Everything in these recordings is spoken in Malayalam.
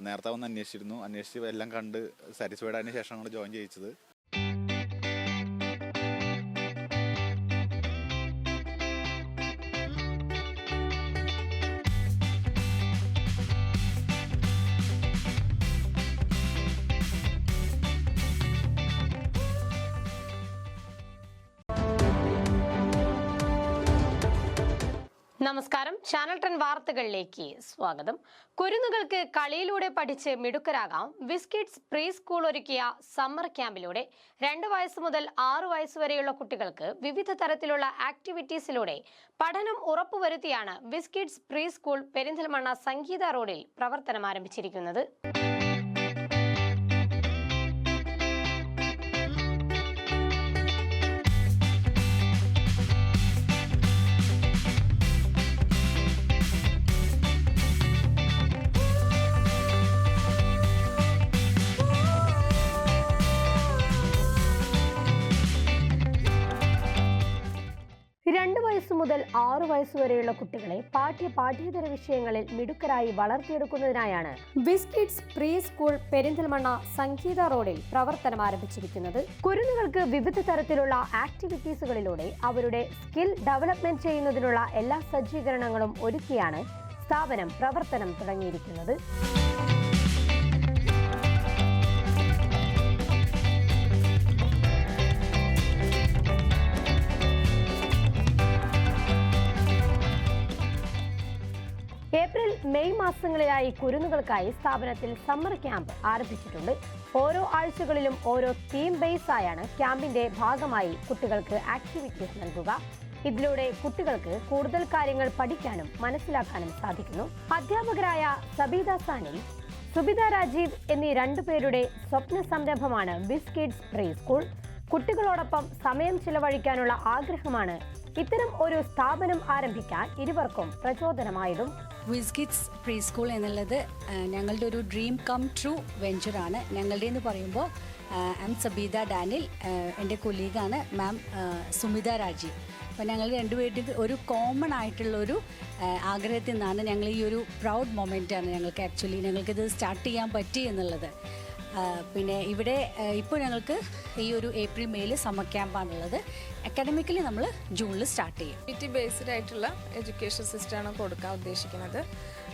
നേരത്തെ വന്ന് അന്വേഷിച്ചിരുന്നു. അന്വേഷിച്ച് എല്ലാം കണ്ട് സാറ്റിസ്ഫൈഡ് ആയതിനു ശേഷമാണ് ജോയിൻ ചെയ്യിച്ചത്. നമസ്കാരം. ചാനൽ ടെൻ വാർത്തകളിലേക്ക് സ്വാഗതം. കുരുന്നുകൾക്ക് കളിയിലൂടെ പഠിച്ച് മിടുക്കരാകാം. വിസ്കിറ്റ്സ് പ്രീ സ്കൂൾ ഒരുക്കിയ സമ്മർ ക്യാമ്പിലൂടെ രണ്ട് വയസ്സ് മുതൽ ആറു വയസ്സ് വരെയുള്ള കുട്ടികൾക്ക് വിവിധ തരത്തിലുള്ള ആക്ടിവിറ്റീസിലൂടെ പഠനം ഉറപ്പുവരുത്തിയാണ് വിസ്കിറ്റ്സ് പ്രീ സ്കൂൾ പെരിന്തൽമണ്ണ സംഗീത റോഡിൽ പ്രവർത്തനം ആരംഭിച്ചിരിക്കുന്നത്. മുതൽ ആറു വയസ്സ് വരെയുള്ള കുട്ടികളെ പാഠ്യ പാഠ്യേതര വിഷയങ്ങളിൽ മിടുക്കരായി വളർത്തിയെടുക്കുന്നതിനായാണ് ബിസ്കിറ്റ്സ് പ്രീ സ്കൂൾ പെരിന്തൽമണ്ണ സംഗീത റോഡിൽ പ്രവർത്തനം ആരംഭിച്ചിരിക്കുന്നത്. കുരുന്നുകൾക്ക് വിവിധ തരത്തിലുള്ള ആക്ടിവിറ്റീസുകളിലൂടെ അവരുടെ സ്കിൽ ഡെവലപ്മെന്റ് ചെയ്യുന്നതിനുള്ള എല്ലാ സജ്ജീകരണങ്ങളും ഒരുക്കിയാണ് സ്ഥാപനം പ്രവർത്തനം തുടങ്ങിയിരിക്കുന്നത്. മെയ് മാസങ്ങളിലായി കുരുന്നുകൾക്കായി സ്ഥാപനത്തിൽ സമ്മർ ക്യാമ്പ് ആരംഭിച്ചിട്ടുണ്ട്. ഓരോ ആഴ്ചകളിലും ഓരോ തീം ബേസ് ആയാണ് ക്യാമ്പിന്റെ ഭാഗമായി കുട്ടികൾക്ക് ആക്ടിവിറ്റീസ് നൽകുക. ഇതിലൂടെ കുട്ടികൾക്ക് കൂടുതൽ കാര്യങ്ങൾ പഠിക്കാനും മനസ്സിലാക്കാനും സാധിക്കുന്നു. അധ്യാപകരായ സബീദ സാനി സുബിത രാജീവ് എന്നീ രണ്ടുപേരുടെ സ്വപ്ന സംരംഭമാണ് ബിസ്കിറ്റ്സ് പ്രീ സ്കൂൾ കുട്ടികളോടൊപ്പം സമയം ചിലവഴിക്കാനുള്ള ആഗ്രഹമാണ് ഇത്തരം ഒരു സ്ഥാപനം ആരംഭിക്കാൻ ഇരുവർക്കും പ്രചോദനമായതും. വിസ്കിറ്റ്സ് പ്രീ സ്കൂൾ എന്നുള്ളത് ഞങ്ങളുടെ ഒരു ഡ്രീം കം ട്രൂ വെഞ്ചറാണ് ഞങ്ങളുടെ എന്ന് പറയുമ്പോൾ എം സബീദ ഡാനിൽ എന്റെ കൊലീഗാണ് മാം സുമിത രാജി അപ്പോൾ ഞങ്ങൾ രണ്ടുപേരുടെ ഒരു കോമൺ ആയിട്ടുള്ളൊരു ആഗ്രഹത്തിൽ നിന്നാണ് ഞങ്ങൾ ഈ ഒരു പ്രൗഡ് മൊമെന്റാണ് ഞങ്ങൾക്ക് ആക്ച്വലി ഞങ്ങൾക്കിത് സ്റ്റാർട്ട് ചെയ്യാൻ പറ്റി എന്നുള്ളത്. പിന്നെ ഇവിടെ ഇപ്പോൾ ഞങ്ങൾക്ക് ഈ ഒരു ഏപ്രിൽ മെയിൽ സമ്മർ ക്യാമ്പാണുള്ളത് അക്കാഡമിക്കലി നമ്മൾ ജൂണിൽ സ്റ്റാർട്ട് ചെയ്യും. ടി ബേസ്ഡ് ആയിട്ടുള്ള എഡ്യൂക്കേഷൻ സിസ്റ്റമാണ് കൊടുക്കാൻ ഉദ്ദേശിക്കുന്നത്.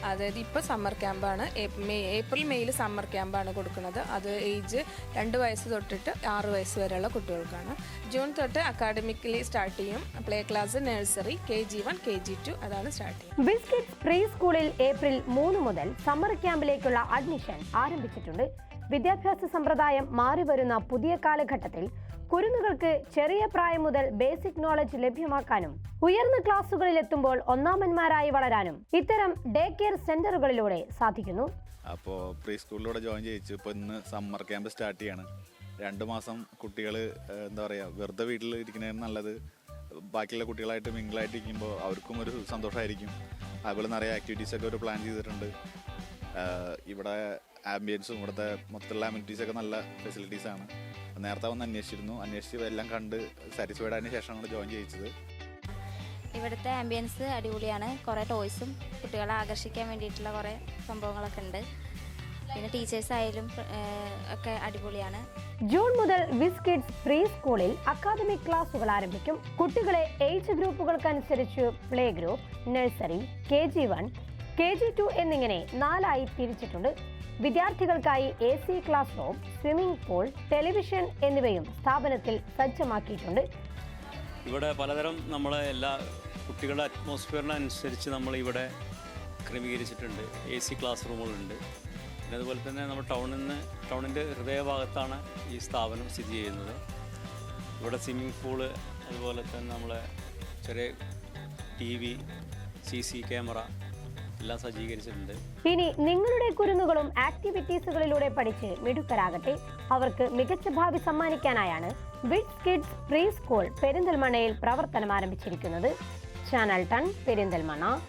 അതായത് ഇപ്പോൾ സമ്മർ ക്യാമ്പാണ് ഏപ്രിൽ മെയ്യിൽ സമ്മർ ക്യാമ്പാണ് കൊടുക്കുന്നത്. അത് ഏജ് രണ്ട് വയസ്സ് തൊട്ടിട്ട് ആറ് വയസ്സ് വരെയുള്ള കുട്ടികൾക്കാണ്. ജൂൺ തൊട്ട് അക്കാഡമിക്കലി സ്റ്റാർട്ട് ചെയ്യും. Play class nursery K G one K G two അതാണ് സ്റ്റാർട്ട് ചെയ്യുന്നത്. ബിസ്കിറ്റ് പ്രീ സ്കൂളിൽ ഏപ്രിൽ മൂന്ന് മുതൽ സമ്മർ ക്യാമ്പിലേക്കുള്ള അഡ്മിഷൻ ആരംഭിച്ചിട്ടുണ്ട്. വിദ്യാഭ്യാസ സമ്പ്രദായം മാറിവരുന്ന പുതിയ കാലഘട്ടത്തിൽ കുരുന്നുകൾക്ക് ചെറിയ പ്രായം മുതൽ ബേസിക് നോളജ് ലഭ്യമാക്കാനും ഉയർന്ന ക്ലാസ്സുകളിൽ എത്തുമ്പോൾ ഒന്നാമന്മാരായി വളരാനും ഇത്തരം ഡേ കെയർ സെന്ററുകളിലൂടെ സാധിക്കുന്നു. അപ്പോൾ പ്രീ സ്കൂളിലൂടെ ജോയിൻ ചെയ്യിച്ചു. ഇപ്പോൾ ഇന്ന് സമ്മർ ക്യാമ്പ് സ്റ്റാർട്ട് ചെയ്യാണ്. രണ്ട് മാസം കുട്ടികൾ എന്താ പറയുക വെറുതെ വീട്ടിൽ ഇരിക്കുന്നതിന് നല്ലത്. ബാക്കിയുള്ള കുട്ടികളായിട്ട് മിങ്കിളായിട്ട് ഇരിക്കുമ്പോൾ അവർക്കും ഒരു സന്തോഷമായിരിക്കും അതുപോലെ നിറയെ ആക്ടിവിറ്റീസൊക്കെ ഒരു പ്ലാൻ ചെയ്തിട്ടുണ്ട്. ഇവിടെ ആംബിയൻസും ഇവിടുത്തെ മൊത്തത്തിലുള്ള ആമിനിറ്റീസൊക്കെ നല്ല ഫെസിലിറ്റീസ് ആണ്. നേരത്തെ വന്ന് അന്വേഷിച്ചിരുന്നു. അന്വേഷിച്ച് എല്ലാം കണ്ട് സാറ്റിസ്ഫൈഡ് ആയതിനു ശേഷമാണ് ജോയിൻ ചെയ്യിച്ചത്. ഇവിടുത്തെ ആംബിയൻസ് അടിപൊളിയാണ്. കുറേ ടോയ്സും കുട്ടികളെ ആകർഷിക്കാൻ വേണ്ടിയിട്ടുള്ള കുറേ സംഭവങ്ങളൊക്കെ ഉണ്ട്. പിന്നെ ടീച്ചേഴ്സ് ആയാലും ഒക്കെ അടിപൊളിയാണ്. ജൂൺ മുതൽ വിസ് കിഡ്സ് പ്രീ സ്കൂളിൽ അക്കാദമിക് ക്ലാസുകൾ ആരംഭിക്കും. കുട്ടികളെ age ഗ്രൂപ്പുകൾക്കനുസരിച്ച് play group nursery K G one K G two എന്നിങ്ങനെ നാലായി തിരിച്ചിട്ടുണ്ട്. വിദ്യാർത്ഥികൾക്കായി A C classroom swimming pool television എന്നിവയും സ്ഥാപനത്തിൽ സജ്ജമാക്കിയിട്ടുണ്ട്. ഇവിടെ പലതരം നമ്മളെ എല്ലാ കുട്ടികളുടെ അറ്റ്മോസ്ഫിയറിനനുസരിച്ച് നമ്മൾ ഇവിടെ ക്രമീകരിച്ചിട്ടുണ്ട്. എ സി ക്ലാസ് റൂമുകളുണ്ട്. പിന്നെ അതുപോലെ തന്നെ നമ്മൾ ടൗണിൽ നിന്ന് ടൗണിന്റെ ഹൃദയഭാഗത്താണ് ഈ സ്ഥാപനം സ്ഥിതി ചെയ്യുന്നത്. ഇവിടെ സ്വിമ്മിംഗ് പൂൾ അതുപോലെ തന്നെ നമ്മളെ ചെറിയ T V C C camera എല്ലാം സജ്ജീകരിച്ചിട്ടുണ്ട്. ഇനി നിങ്ങളുടെ കുരുന്നുകളും ആക്ടിവിറ്റീസുകളിലൂടെ പഠിച്ച് മിടുക്കരാകട്ടെ. അവർക്ക് മികച്ച ഭാവി സമ്മാനിക്കാനായാണ് വിഡ് കിഡ്സ് പ്രീ സ്കൂൾ പെരിന്തൽമണ്ണയിൽ പ്രവർത്തനം ആരംഭിച്ചിരിക്കുന്നത്. ചാനൽ ടൺ പെരിന്തൽമണ്ണ.